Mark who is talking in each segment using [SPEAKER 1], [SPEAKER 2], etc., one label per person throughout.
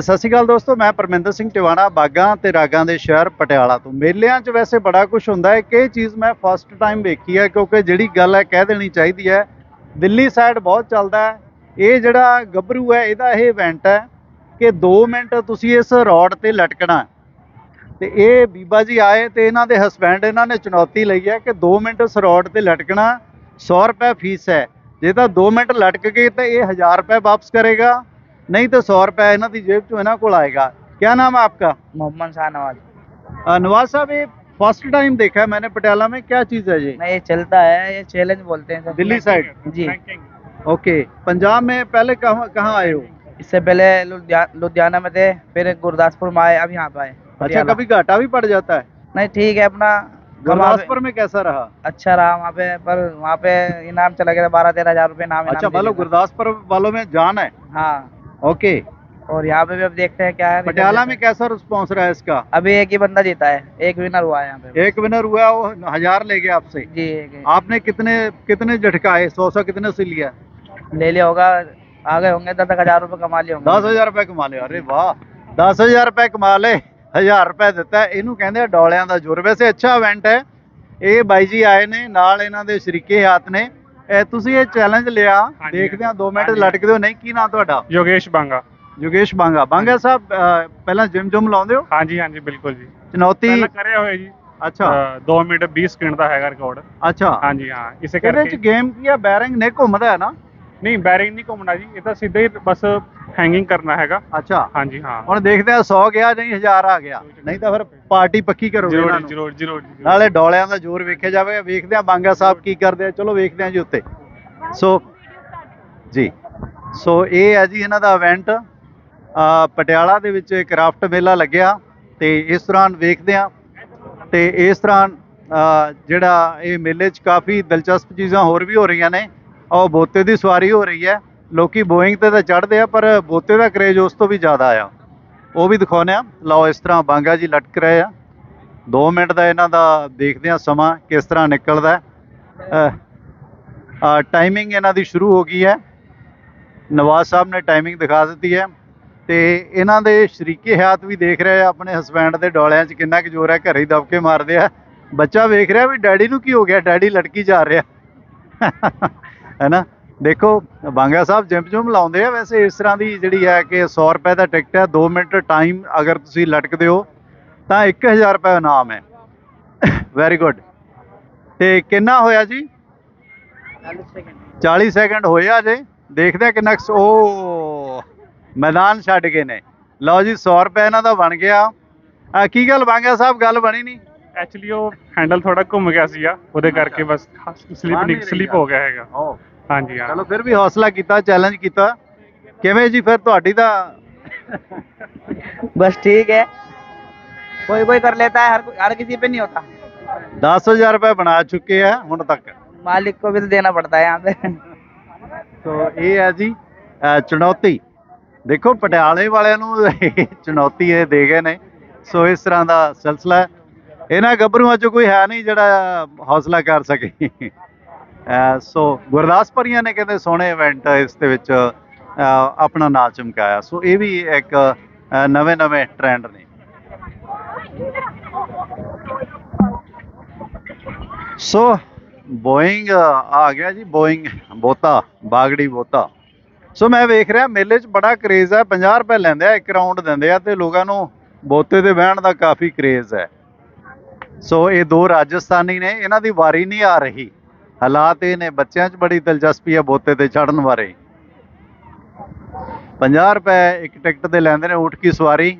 [SPEAKER 1] ਸਤਿ ਸ਼੍ਰੀ ਅਕਾਲ ਦੋਸਤੋ, ਮੈਂ ਪਰਮਿੰਦਰ ਸਿੰਘ ਟਿਵਾਣਾ, ਬਾਗਾਂ ਤੇ ਰਾਗਾਂ ਦੇ ਸ਼ਹਿਰ ਪਟਿਆਲਾ ਤੋਂ। ਮੇਲਿਆਂ 'ਚ ਵੈਸੇ ਬੜਾ ਕੁਝ ਹੁੰਦਾ ਹੈ ਕਿ ਇਹ ਚੀਜ਼ ਮੈਂ ਫਸਟ ਟਾਈਮ ਵੇਖੀ ਹੈ, ਕਿਉਂਕਿ ਜਿਹੜੀ ਗੱਲ ਹੈ ਕਹਿ ਦੇਣੀ ਚਾਹੀਦੀ ਹੈ, ਦਿੱਲੀ ਸਾਈਡ ਬਹੁਤ ਚੱਲਦਾ ਹੈ। ਇਹ ਜਿਹੜਾ ਗੱਭਰੂ ਹੈ, ਇਹਦਾ ਇਹ ਇਵੈਂਟ ਹੈ ਕਿ 2 ਮਿੰਟ ਤੁਸੀਂ ਇਸ ਰੋਡ ਤੇ ਲਟਕਣਾ ਹੈ। ਤੇ ਇਹ ਬੀਬਾ ਜੀ ਆਏ ਤੇ ਇਹਨਾਂ ਦੇ ਹਸਬੈਂਡ ਇਹਨਾਂ ਨੇ ਚੁਣੌਤੀ ਲਈ ਹੈ ਕਿ 2 ਮਿੰਟ ਇਸ ਰੋਡ ਤੇ ਲਟਕਣਾ 100 ਰੁਪਏ ਫੀਸ ਹੈ। ਜੇ ਤਾਂ 2 ਮਿੰਟ ਲਟਕ ਗਏ ਤਾਂ ਇਹ 1000 ਰੁਪਏ ਵਾਪਸ ਕਰੇਗਾ। नहीं तो सौ रुपया इन्हों तो की जेब चो को आएगा क्या नाम है आपका?
[SPEAKER 2] मोहम्मद शाह
[SPEAKER 1] नवाज़। नवाज़ साहब ये फ़र्स्ट टाइम देखा है मैंने पटियाला में क्या चीज़ है ये?
[SPEAKER 2] ये चलता है ये चैलेंज बोलते हैं
[SPEAKER 1] दिल्ली साइड
[SPEAKER 2] जी।
[SPEAKER 1] ओके पंजाब में पहले कहाँ आए हो?
[SPEAKER 2] इससे पहले लुधियाना में थे फिर गुरदासपुर में आए अब यहाँ पे आए
[SPEAKER 1] अच्छा कभी घाटा भी पड़ जाता है?
[SPEAKER 2] नहीं ठीक है अपना
[SPEAKER 1] गुरदासपुर में कैसा रहा?
[SPEAKER 2] अच्छा रहा वहाँ पे पर वहाँ पे इनाम चला गया बारह तेरह हज़ार रूपए नाम
[SPEAKER 1] अच्छा गुरदासपुर वालों में जान है?
[SPEAKER 2] हाँ।
[SPEAKER 1] ओके
[SPEAKER 2] और यहाँ पे भी अब देखते हैं क्या है
[SPEAKER 1] पटियाला में कैसा रिस्पॉन्स रहा है इसका
[SPEAKER 2] अभी एक ही बंदा जीता है एक विनर हुआ है यहाँ पे
[SPEAKER 1] एक विनर हुआ वो हजार ले गया आपसे
[SPEAKER 2] जी एक ही।
[SPEAKER 1] आपने कितने कितने झटकाए सौ सौ कितने से लिया
[SPEAKER 2] ले लिया होगा आगे होंगे दस दस हजार रूपए कमा लिए होंगे
[SPEAKER 1] ਦਸ ਹਜ਼ਾਰ ਰੁਪਏ ਕਮਾ ਲਿਆ ਅਰੇ ਵਾਹ 10000 ਰੁਪਏ ਕਮਾ ਲਏ 1000 ਰੁਪਏ ਦਿੱਤਾ ਇਹਨੂੰ ਕਹਿੰਦੇ ਆ ਡੋਲਿਆਂ ਦਾ ਜੋਰ ਵੈਸੇ ਅੱਛਾ ਇਵੈਂਟ ਹੈ ਇਹ ਬਾਈ ਜੀ ਆਏ ਨੇ ਨਾਲ ਇਹਨਾਂ ਦੇ ਸ਼ਰੀਕੇ ਹੱਥ ਨੇ ਇਹ ਤੁਸੀਂ ਇਹ ਚੈਲੰਜ ਲਿਆ
[SPEAKER 3] ਹਾਂਜੀ,
[SPEAKER 1] ਦੇਖਦੇ ਆ 2 ਮਿੰਟ
[SPEAKER 3] ਹਾਂਜੀ।
[SPEAKER 1] ਲਟਕਦੇ ਹੋ ਨਹੀਂ ਕੀ ਨਾਂ ਤੁਹਾਡਾ?
[SPEAKER 3] ਯੋਗੇਸ਼ ਬਾਂਗਾ।
[SPEAKER 1] ਯੋਗੇਸ਼ ਬਾਂਗਾ। ਬਾਂਗਾ ਸਾਹਿਬ ਅਹ, ਪਹਿਲਾਂ ਜਿਮ ਜੁਮ ਲਾਉਂਦੇ ਹੋ?
[SPEAKER 3] ਹਾਂਜੀ ਹਾਂਜੀ ਬਿਲਕੁਲ ਜੀ।
[SPEAKER 1] ਚੁਣੌਤੀ
[SPEAKER 3] ਪਹਿਲਾਂ ਕਰਿਆ ਹੋਇਆ ਜੀ।
[SPEAKER 1] ਅੱਛਾ।
[SPEAKER 3] 2 ਮਿੰਟ 20 ਸਕਿੰਟ ਦਾ ਹੈਗਾ ਰਿਕਾਰਡ
[SPEAKER 1] ਅੱਛਾ।
[SPEAKER 3] ਹਾਂਜੀ ਹਾਂ ਇਸੇ
[SPEAKER 1] ਇਹਦੇ
[SPEAKER 3] ਕਰਕੇ।
[SPEAKER 1] ਚ ਗੇਮ ਕੀ ਆ? ਬੈਰਿੰਗ ਨੇ ਘੁੰਮਦਾ ਹੈ ਨਾ?
[SPEAKER 3] ਨਹੀਂ ਬੈਰਿੰਗ ਨਹੀਂ ਘੁੰਮਣਾ ਜੀ। ਇਹ ਤਾਂ ਸਿੱਧਾ ਹੀ ਬਸ ਹੈਂਗਿੰਗ ਕਰਨਾ ਹੈਗਾ।
[SPEAKER 1] ਅੱਛਾ।
[SPEAKER 3] ਹਾਂਜੀ ਹਾਂ।
[SPEAKER 1] ਹੁਣ ਦੇਖਦੇ ਆ 100 ਗਿਆ ਨਹੀਂ 1000 ਆ ਗਿਆ। ਨਹੀਂ ਤਾਂ ਫਿਰ ਪਾਰਟੀ ਪੱਕੀ ਕਰੋਗੇ
[SPEAKER 3] ਜਰੂਰ
[SPEAKER 1] ਇਹਨਾਂ ਨੂੰ।
[SPEAKER 3] ਜਰੂਰ ਜਰੂਰ ਜਰੂਰ।
[SPEAKER 1] ਨਾਲੇ ਡੋਲਿਆਂ ਦਾ ਜ਼ੋਰ ਵੇਖਿਆ ਜਾਵੇਗਾ ਵੇਖਦੇ ਆ ਬਾਂਗਾ ਸਾਹਿਬ ਕੀ ਕਰਦੇ ਆ। ਚਲੋ ਵੇਖਦੇ ਆ ਜੀ ਉੱਤੇ। ਸੋ ਜੀ ਸੋ ਇਹ ਹੈ ਜੀ ਇਹਨਾਂ ਦਾ ਇਵੈਂਟ ਪਟਿਆਲਾ ਦੇ ਵਿੱਚ ਕ੍ਰਾਫਟ ਮੇਲਾ ਲੱਗਿਆ ਤੇ ਇਸ ਦੌਰਾਨ ਵੇਖਦੇ ਆ ਤੇ ਇਸ ਦੌਰਾਨ ਅ, ਜਿਹੜਾ ਇਹ ਮੇਲੇ 'ਚ ਕਾਫੀ ਦਿਲਚਸਪ ਚੀਜ਼ਾਂ ਹੋਰ ਵੀ ਹੋ ਰਹੀਆਂ ਨੇ। ਉਹ ਬੋਤੇ ਦੀ ਸਵਾਰੀ ਹੋ ਰਹੀ ਹੈ। ਲੋਕੀ ਬੋਇੰਗ ਤੇ ਤਾਂ ਚੜ੍ਹਦੇ ਆ, ਪਰ ਬੋਤੇ ਦਾ ਕਰੇਜ ਉਸ ਤੋਂ ਵੀ ਜ਼ਿਆਦਾ ਆ। ਉਹ ਵੀ ਦਿਖਾਉਂਦੇ ਆ। ਲਓ, ਇਸ ਤਰ੍ਹਾਂ ਬਾਂਗਾ ਜੀ ਲਟਕ ਰਹੇ ਆ। 2 ਮਿੰਟ ਦਾ ਇਹਨਾਂ ਦਾ ਦੇਖਦੇ ਆ ਸਮਾਂ ਕਿਸ ਤਰ੍ਹਾਂ ਨਿਕਲਦਾ ਹੈ। ਟਾਈਮਿੰਗ ਇਹਨਾਂ ਦੀ ਸ਼ੁਰੂ ਹੋ ਗਈ ਹੈ। ਨਵਾਜ਼ ਸਾਹਿਬ ਨੇ ਟਾਈਮਿੰਗ ਦਿਖਾ ਦਿੱਤੀ ਹੈ। ਤੇ ਇਹਨਾਂ ਦੇ ਸ਼ਰੀਕੇ ਹਯਾਤ ਵੀ ਦੇਖ ਰਹੇ ਆ। ਆਪਣੇ ਹਸਬੈਂਡ ਦੇ ਡੋਲਿਆਂ 'ਚ ਕਿੰਨਾ ਕੁ ਜ਼ੋਰ ਹੈ। ਘਰੇ ਹੀ ਦਬਕੇ ਮਾਰਦੇ ਆ। ਬੱਚਾ ਵੇਖ ਰਿਹਾ ਵੀ ਡੈਡੀ ਨੂੰ ਕੀ ਹੋ ਗਿਆ? ਡੈਡੀ ਲਟਕੀ ਜਾ ਰਿਹਾ। ਹੈਨਾ ਦੇਖੋ ਬਾਂਗਾ ਸਾਹਿਬ ਜਿੰਮ ਜੁਮ ਲਾਉਂਦੇ ਆ ਵੈਸੇ ਇਸ ਤਰ੍ਹਾਂ ਦੀ ਜਿਹੜੀ ਹੈ ਕਿ 100 ਰੁਪਏ ਦਾ ਟਿਕਟ ਹੈ 2 ਮਿੰਟ ਟਾਈਮ ਅਗਰ ਤੁਸੀਂ ਲਟਕਦੇ ਹੋ ਤਾਂ 1000 ਰੁਪਏ ਇਨਾਮ ਹੈ। ਵੈਰੀ ਗੁੱਡ ਤੇ ਕਿੰਨਾ ਹੋਇਆ ਜੀ? 40 ਸੈਕਿੰਡ ਹੋਇਆ ਜੇ। ਦੇਖਦੇ ਆ ਕਿੰਨਾ ਓ ਮੈਦਾਨ ਛੱਡ ਗਏ ਨੇ। ਲਓ ਜੀ 100 ਰੁਪਏ ਇਹਨਾਂ ਦਾ ਬਣ ਗਿਆ। ਆ ਕੀ ਗੱਲ ਬਾਂਗਾ ਸਾਹਿਬ ਗੱਲ ਬਣੀ ਨਹੀਂ?
[SPEAKER 3] ਐਕਚੁਅਲੀ ਉਹ ਹੈਂਡਲ ਥੋੜਾ ਘੁੰਮ ਗਿਆ ਸੀਗਾ। ਉਹਦੇ ਕਰਕੇ ਬਸ ਸਲਿਪ
[SPEAKER 1] ਨਹੀਂ
[SPEAKER 3] ਸਲਿਪ ਹੋ ਗਿਆ ਹੈਗਾ। ਹਾਂਜੀ ਹਾਂ
[SPEAKER 1] ਚਲੋ ਫਿਰ ਵੀ ਹੌਸਲਾ ਕੀਤਾ ਚੈਲੰਜ ਕੀਤਾ ਕਿਵੇਂ ਜੀ ਫਿਰ ਤੁਹਾਡੀ ਤਾਂ
[SPEAKER 2] बस ठीक है कोई कोई कर लेता है हर कोई- हर किसी पे नहीं होता
[SPEAKER 1] 10000 ਰੁਪਏ ਬਣਾ ਚੁੱਕੇ ਆ ਹੁਣ ਤੱਕ
[SPEAKER 2] मालिक को भी तो देना पड़ता है यहाँ पे
[SPEAKER 1] ਸੋ ਇਹ ਹੈ ਜੀ ਅਹ ਚੁਣੌਤੀ ਦੇਖੋ ਪਟਿਆਲੇ ਵਾਲਿਆਂ ਨੂੰ ਇਹ ਚੁਣੌਤੀ ਇਹ ਦੇ ਗਏ ਨੇ ਸੋ ਇਸ ਤਰ੍ਹਾਂ ਦਾ ਸਿਲਸਿਲਾ ਹੈ। ਇਹਨਾਂ ਗੱਭਰੂਆਂ 'ਚ ਕੋਈ ਹੈ ਨਹੀਂ ਜਿਹੜਾ ਹੌਸਲਾ ਕਰ ਸਕੇ ਅਹ ਸੋ ਗੁਰਦਾਸਪੁਰੀਆਂ ਨੇ ਕਹਿੰਦੇ ਸੋਹਣੇ ਇਵੈਂਟ ਇਸ ਦੇ ਵਿੱਚ ਆਪਣਾ ਨਾਂ ਚਮਕਾਇਆ। ਸੋ ਇਹ ਵੀ ਇੱਕ ਨਵੇਂ ਨਵੇਂ ਟ੍ਰੈਂਡ ਨੇ। ਸੋ ਬੋਇੰਗ ਆ ਗਿਆ ਜੀ ਬੋਇੰਗ ਬੋਤਾ, ਬਾਗੜੀ ਬੋਤਾ। ਸੋ ਮੈਂ ਵੇਖ ਰਿਹਾ, ਮੇਲੇ 'ਚ ਬੜਾ ਕਰੇਜ਼ ਹੈ। 50 ਰੁਪਏ ਲੈਂਦੇ ਆ, ਇੱਕ ਰਾਉਂਡ ਦਿੰਦੇ ਆ ਤੇ ਲੋਕਾਂ ਨੂੰ ਬੋਤੇ ਤੇ ਬਹਿਣ ਦਾ ਕਾਫੀ ਕਰੇਜ਼ ਹੈ। ਸੋ ਇਹ ਦੋ ਰਾਜਸਥਾਨੀ ਨੇ, ਇਹਨਾਂ ਦੀ ਵਾਰੀ ਨਹੀਂ ਆ ਰਹੀ। ਹਾਲਾਤ ਇਹ ਨੇ, ਬੱਚਿਆਂ 'ਚ ਬੜੀ ਦਿਲਚਸਪੀ ਹੈ ਬੋਤੇ ਤੇ ਚੜਨ ਬਾਰੇ। 50 ਰੁਪਏ ਇੱਕ ਟਿਕਟ ਦੇ ਲੈਂਦੇ ਨੇ ਊਠ ਕੀ ਸਵਾਰੀ।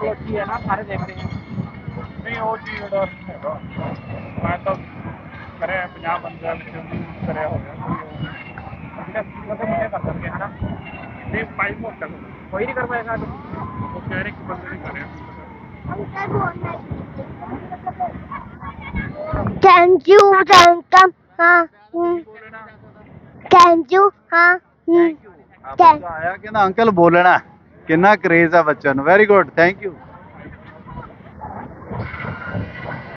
[SPEAKER 2] ਕਾਫੀ ਹੈ ਨਾ ਸਾਰੇ ਦੇਖ ਰਹੇ ਹੈ।
[SPEAKER 3] ਨਹੀਂ ਉਹ ਚੀਜ਼ ਦਾ ਹੈਗਾ। ਮੈਂ ਤਾਂ ਕਰਿਆ 50 ਬੰਦਿਆਂ ਵਿੱਚ ਯੂਜ਼ ਕਰਿਆ ਹੋਇਆ। ਜਿਹੜਾ ਸੀਗਾ ਤਾਂ ਮੈਂ ਕਰ ਸਕਦੇ ਹਨਾ? ਨਹੀਂ ਪਾਈ ਮੋਟ ਤੱਕ ਕੋਈ ਨਹੀਂ ਕਰ ਪਾਏਗਾ ਉਹ ਕਹਿ ਰਹੇ ਕਿ ਬੰਦੇ ਨੇ ਕਰਿਆ।
[SPEAKER 4] ਥੈਂਕ ਯੂ ਵੈਲਕਮ ਹਾਂ ਥੈਂਕ ਯੂ ਹਾਂ
[SPEAKER 1] ਥੈਂਕ ਯੂ ਆਇਆ ਕਿ ਨਾ ਅੰਕਲ ਬੋਲਣਾ। ਕਿੰਨਾ ਕਰੇਜ਼ ਆ ਬੱਚਿਆਂ ਨੂੰ? Very good thank you